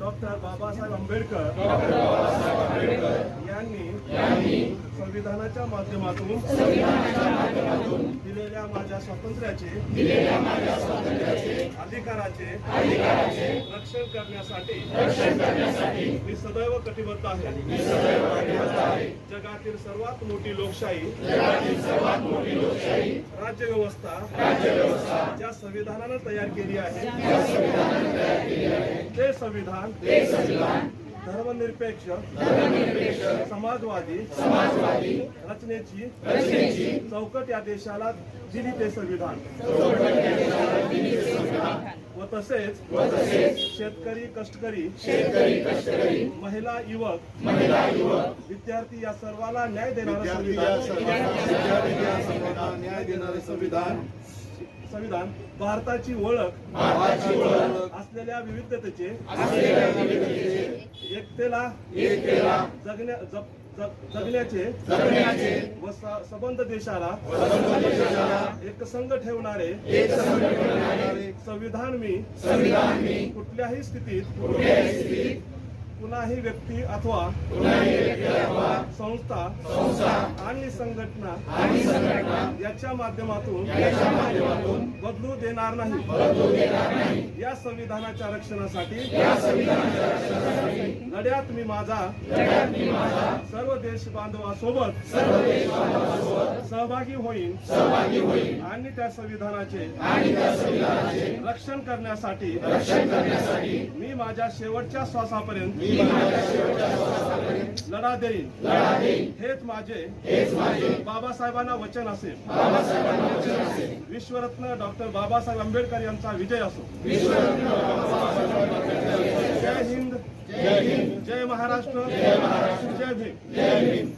Doctor Babasaheb Ambedkar यांनी संविधानाच्या माध्यमातून दिलेल्या माझ्या स्वातंत्र्याचे अधिकाराचे रक्षण करण्यासाठी मी सदैव कटिबद्ध आहे. जगातील सर्वात मोठी लोकशाही राज्यव्यवस्था ज्या संविधानानं तयार केली आहे. ते संविधान धर्मनिरपेक्ष समाजवादी रचनेची चौकट या देशाला दिली ते संविधान. व तसेच शेतकरी कष्टकरी महिला युवक विद्यार्थी या सर्वाला न्याय देणारं संविधान. सर्वांना विद्यार्थी या सर्वांना न्याय देणारे संविधान. संविधान भारताची ओळख असलेल्या विविधतेचे असलेल्या विविधतेचे एकतेला एकतेला जगण्या जग- जग- जगण्याचे व सबंध देशाला एकसंघ ठेवणारे एक संघ करणारे संविधान मी कुठल्याही स्थितीत कुणाही व्यक्ती अथवा संस्था आणि संघटना आणि संघटना याच्या माध्यमातून बदलू देणार नाही. या संविधानाच्या रक्षणासाठी लढ्यात मी माझा सर्व देश बांधवासोबत सहभागी होईन सहभागी होईल आणि त्या संविधानाचे रक्षण करण्यासाठी रक्षण करण्यासाठी मी माझ्या शेवटच्या श्वासापर्यंत. मी माझ्या शेवटच्या श्वासापर्यंत. लढा देईन. हेच माझे बाबासाहेबांना वचन असेल. विश्वरत्न डॉक्टर बाबासाहेब आंबेडकर यांचा विजय असो. विश्वरत्न जय हिंद. जय हिंद. जय महाराष्ट्र. जय महाराष्ट्र. जय भीम. जय भीम.